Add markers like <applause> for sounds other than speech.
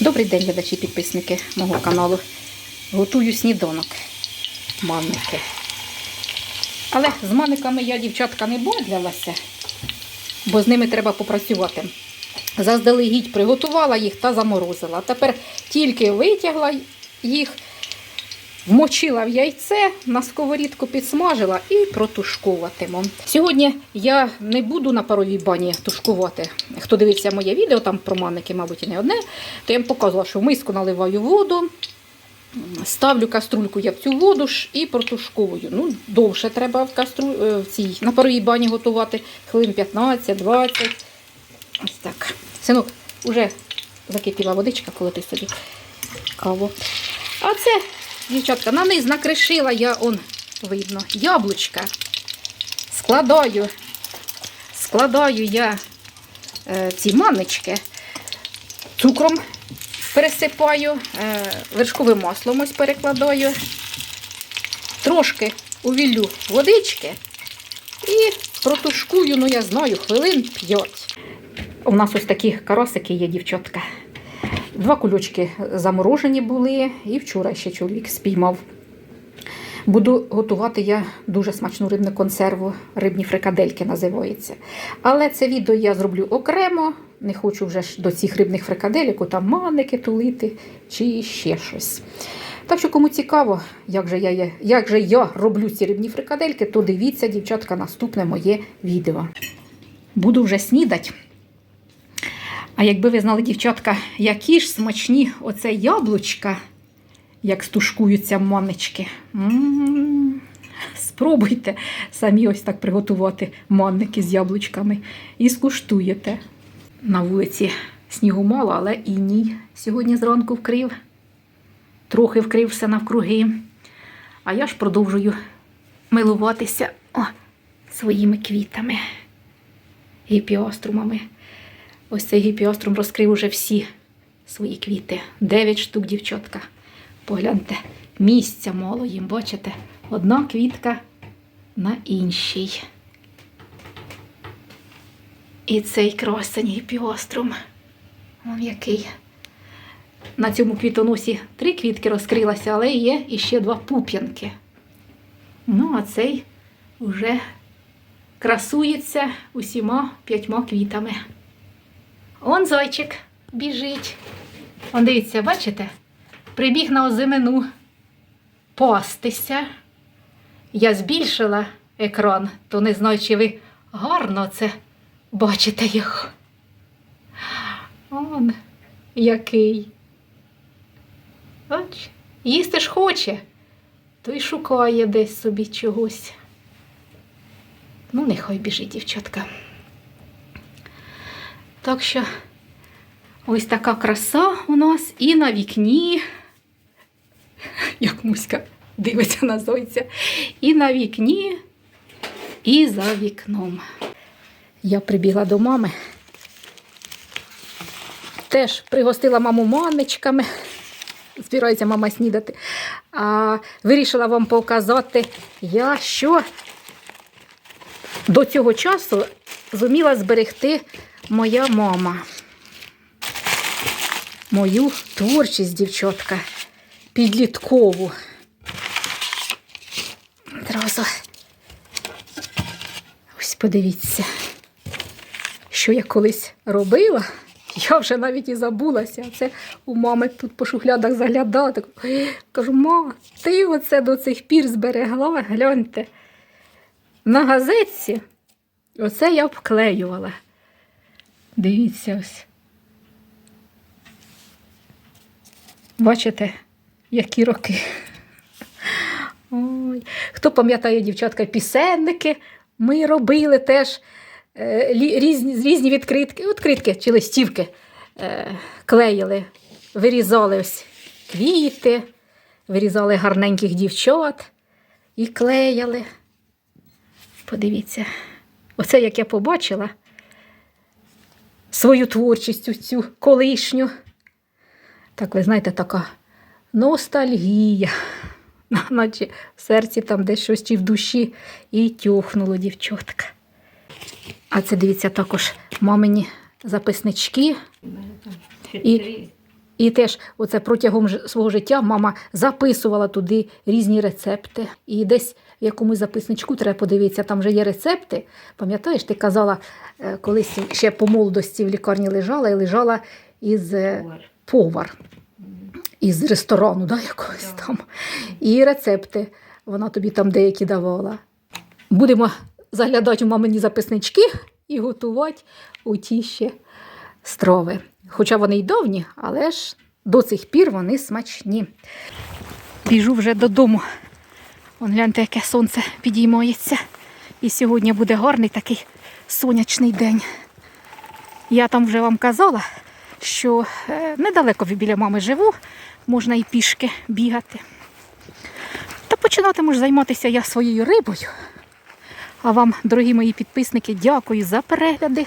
Добрий день, глядачі підписники мого каналу. Готую сніданок. Манники. Але з манниками я, дівчатка, не бодлялася, бо з ними треба попрацювати. Заздалегідь приготувала їх та заморозила. Тепер тільки витягла їх, вмочила в яйце, на сковорідку підсмажила і протушковуватиму. Сьогодні я не буду на паровій бані тушкувати. Хто дивиться моє відео, там про манники, мабуть, і не одне, то я вам показувала, що в миску наливаю воду, ставлю каструльку я в цю воду і протушковую. Ну, довше треба в, кастру... е, в цій, на паровій бані готувати, хвилин 15-20. Ось так. Синок, вже закипіла водичка, коли ти собі каву. А це, дівчатка, на низ накришила я, он, видно, яблучка. Складаю, складаю я е, ці маннички, цукром пересипаю, е, вершковим маслом ось перекладаю, трошки увіллю водички і протушкую, ну я знаю, хвилин 5. У нас ось такі карасики є, дівчатка. Два кульочки заморожені були, і вчора ще чоловік спіймав. Буду готувати я дуже смачну рибну консерву, рибні фрикадельки називається. Але це відео я зроблю окремо. Не хочу вже ж до цих рибних фрикадельок, там маники тулити чи ще щось. Так що, кому цікаво, як же я, як же я роблю ці рибні фрикадельки, то дивіться, дівчатка, наступне моє відео. Буду вже снідать. А якби ви знали, дівчатка, які ж смачні оце яблучка, як стушкуються маннички. Спробуйте самі ось так приготувати манники з яблучками і скуштуєте. На вулиці снігу мало, але іній сьогодні зранку вкрив. Трохи вкрив все навкруги. А я ж продовжую милуватися о, своїми квітами, гіпіострумами. Ось цей гіпіострум розкрив уже всі свої квіти. Дев'ять штук, дівчатка. Погляньте, місця мало їм, бачите? Одна квітка на іншій. І цей красень гіпіострум. Вон який. На цьому квітоносі три квітки розкрилися, але є іще два пуп'янки. Ну, а цей вже красується усіма п'ятьма квітами. Он зайчик біжить. Он дивіться, бачите? Прибіг на озимину пастися. Я збільшила екран, то не знаю, чи ви гарно це бачите його. Он який. Бач, їсти ж хоче, то й шукає десь собі чогось. Ну, нехай біжить, дівчатка. Так що ось така краса у нас і на вікні, <laughs> як Муська дивиться на зойця, і на вікні, і за вікном. Я прибігла до мами. Теж пригостила маму манничками. Збирається мама снідати. А вирішила вам показати, я що до цього часу зуміла зберегти моя мама. Мою творчість, дівчатка, підліткову. Одразу. Ось подивіться, що я колись робила. Я вже навіть і забулася. Це у мами тут по шухлядах заглядала. Кажу, ма, ти оце до цих пір зберегла, гляньте. На газетці оце я обклеювала. Дивіться ось. Бачите, які роки. Ой. Хто пам'ятає, дівчатка, пісенники ми робили теж е, різні, різні відкритки, відкритки чи листівки е, клеїли, вирізали ось квіти, вирізали гарненьких дівчат і клеяли. Подивіться, оце як я побачила свою творчість, цю колишню. Так, ви знаєте, така ностальгія. Наче в серці там десь щось чи в душі і тьохнуло дівчатка. А це дивіться також мамині записнички. І І теж оце протягом свого життя мама записувала туди різні рецепти. І десь в якомусь записничку треба подивитися, там вже є рецепти. Пам'ятаєш, ти казала, е, колись ще по молодості в лікарні лежала і лежала із е, повар із ресторану, да, якогось там. І рецепти вона тобі там деякі давала. Будемо заглядати у мамині записнички і готувати у ті ще страви. Хоча вони й давні, але ж до цих пір вони смачні. Біжу вже додому. Вон гляньте, яке сонце підіймається. І сьогодні буде гарний такий сонячний день. Я там вже вам казала, що е, недалеко біля мами живу, можна і пішки бігати. Та починатиму ж займатися я своєю рибою. А вам, дорогі мої підписники, дякую за перегляди.